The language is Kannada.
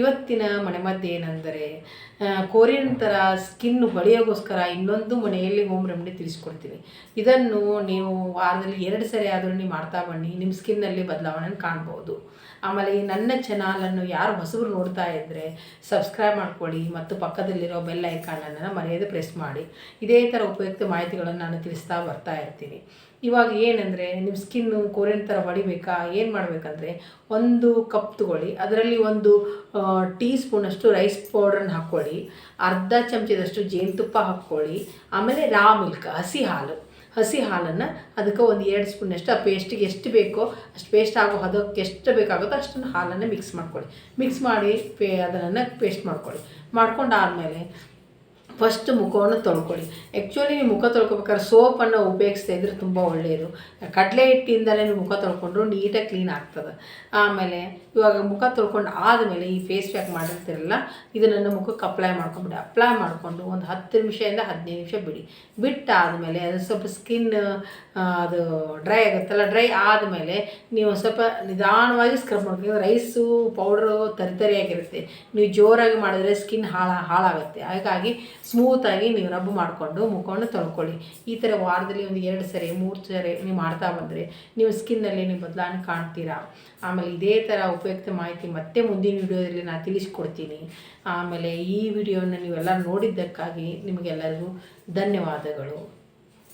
ಇವತ್ತಿನ ಮನೆಮದ್ದು ಏನೆಂದರೆ ಕೋರಿಯನ್ ಥರ ಸ್ಕಿನ್ ಹೊಳೆಯೋಗೋಸ್ಕರ ಇನ್ನೊಂದು ಮನೆಯಲ್ಲಿ ಹೋಮ್ ರೆಮಿಡಿ ತಿಳಿಸ್ಕೊಡ್ತೀನಿ ಇದನ್ನು ನೀವು ವಾರದಲ್ಲಿ ಎರಡು ಸರಿ ಆದರೂ ಮಾಡ್ತಾ ಬನ್ನಿ, ನಿಮ್ಮ ಸ್ಕಿನ್ನಲ್ಲಿ ಬದಲಾವಣೆ ಕಾಣ್ಬೋದು. ಆಮೇಲೆ ಈ ನನ್ನ ಚಾನಲನ್ನು ಯಾರು ಹೊಸಬರು ನೋಡ್ತಾ ಇದ್ದರೆ ಸಬ್ಸ್ಕ್ರೈಬ್ ಮಾಡ್ಕೊಳ್ಳಿ ಮತ್ತು ಪಕ್ಕದಲ್ಲಿರೋ ಬೆಲ್ ಐಕಾನನ್ನು ಮರೆಯದೆ ಪ್ರೆಸ್ ಮಾಡಿ. ಇದೇ ಥರ ಉಪಯುಕ್ತ ಮಾಹಿತಿಗಳನ್ನು ನಾನು ತಿಳಿಸ್ತಾ ಬರ್ತಾ ಇರ್ತೀನಿ. ಇವಾಗ ಏನಂದರೆ, ನಿಮ್ಮ ಸ್ಕಿನ್ನು ಕೋರಿಯನ್ ಥರ ಹೊಡಿಬೇಕಾ ಏನು ಮಾಡಬೇಕಂದ್ರೆ, ಒಂದು ಕಪ್ ತಗೊಳ್ಳಿ. ಅದರಲ್ಲಿ ಒಂದು ಟೀ ಸ್ಪೂನಷ್ಟು ರೈಸ್ ಪೌಡ್ರನ್ನ ಹಾಕ್ಕೊಳ್ಳಿ, ಅರ್ಧ ಚಮಚದಷ್ಟು ಜೇನುತುಪ್ಪ ಹಾಕ್ಕೊಳ್ಳಿ, ಆಮೇಲೆ ರಾ ಮಿಲ್ಕ್ ಹಸಿ ಹಾಲು. ಹಸಿ ಹಾಲನ್ನು ಅದಕ್ಕೆ ಒಂದು ಎರಡು ಸ್ಪೂನಷ್ಟು ಆ ಪೇಸ್ಟಿಗೆ ಎಷ್ಟು ಬೇಕೋ ಅಷ್ಟು ಪೇಸ್ಟ್ ಆಗೋ ಅದಕ್ಕೆ ಎಷ್ಟು ಬೇಕಾಗುತ್ತೋ ಅಷ್ಟನ್ನು ಹಾಲನ್ನು ಮಿಕ್ಸ್ ಮಾಡ್ಕೊಳ್ಳಿ. ಮಿಕ್ಸ್ ಮಾಡಿ ಪೇ ಅದನ್ನು ಪೇಸ್ಟ್ ಮಾಡ್ಕೊಳ್ಳಿ. ಮಾಡ್ಕೊಂಡಾದಮೇಲೆ ಫಸ್ಟ್ ಮುಖವನ್ನು ತೊಳ್ಕೊಳ್ಳಿ. ಆ್ಯಕ್ಚುಲಿ ನೀವು ಮುಖ ತೊಳ್ಕೊಬೇಕಾದ್ರೆ ಸೋಪನ್ನು ಉಪಯೋಗಿಸ್ತಾ ಇದ್ರೆ ತುಂಬ ಒಳ್ಳೆಯದು. ಕಡಲೆ ಹಿಟ್ಟಿಂದಲೇ ನೀವು ಮುಖ ತೊಳ್ಕೊಂಡ್ರು ನೀಟಾಗಿ ಕ್ಲೀನ್ ಆಗ್ತದೆ. ಆಮೇಲೆ ಇವಾಗ ಮುಖ ತೊಳ್ಕೊಂಡು ಆದಮೇಲೆ ಈ ಫೇಸ್ ಪ್ಯಾಕ್ ಮಾಡಿರ್ತೀರಲ್ಲ ಇದನ್ನು ಮುಖಕ್ಕೆ ಅಪ್ಲೈ ಮಾಡ್ಕೊಂಬಿಡಿ ಅಪ್ಲೈ ಮಾಡಿಕೊಂಡು ಒಂದು ಹತ್ತು ನಿಮಿಷದಿಂದ ಹದಿನೈದು ನಿಮಿಷ ಬಿಡಿ. ಬಿಟ್ಟಾದಮೇಲೆ ಅದು ಸ್ವಲ್ಪ ಸ್ಕಿನ್ ಅದು ಡ್ರೈ ಆಗುತ್ತಲ್ಲ ಡ್ರೈ ಆದಮೇಲೆ ನೀವು ಸ್ವಲ್ಪ ನಿಧಾನವಾಗಿ ಸ್ಕ್ರಬ್ ಮಾಡ್ಕೊಂಡು ರೈಸು ಪೌಡ್ರು ತರಿತರಿಯಾಗಿರುತ್ತೆ ನೀವು ಜೋರಾಗಿ ಮಾಡಿದ್ರೆ ಸ್ಕಿನ್ ಹಾಳ, ಹಾಳಾಗುತ್ತೆ. ಹಾಗಾಗಿ ಸ್ಮೂತಾಗಿ ನೀವು ರಬ್ ಮಾಡಿಕೊಂಡು ಮುಖವನ್ನು ತೊಳ್ಕೊಳ್ಳಿ. ಈ ಥರ ವಾರದಲ್ಲಿ ಒಂದು ಎರಡು ಸರಿ, ಮೂರು ಸರಿ ನೀವು ಮಾಡ್ತಾ ಬಂದರೆ ನೀವು ಸ್ಕಿನ್ನಲ್ಲಿ ನೀವು ಬದಲಾವಣೆ ಕಾಣ್ತೀರಾ? ಆಮೇಲೆ ಇದೇ ಥರ ಉಪಯುಕ್ತ ಮಾಹಿತಿ ಮತ್ತೆ ಮುಂದಿನ ವಿಡಿಯೋದಲ್ಲಿ ನಾನು ತಿಳಿಸ್ಕೊಡ್ತೀನಿ. ಆಮೇಲೆ ಈ ವಿಡಿಯೋನ ನೀವೆಲ್ಲ ನೋಡಿದ್ದಕ್ಕಾಗಿ ನಿಮಗೆಲ್ಲರಿಗೂ ಧನ್ಯವಾದಗಳು.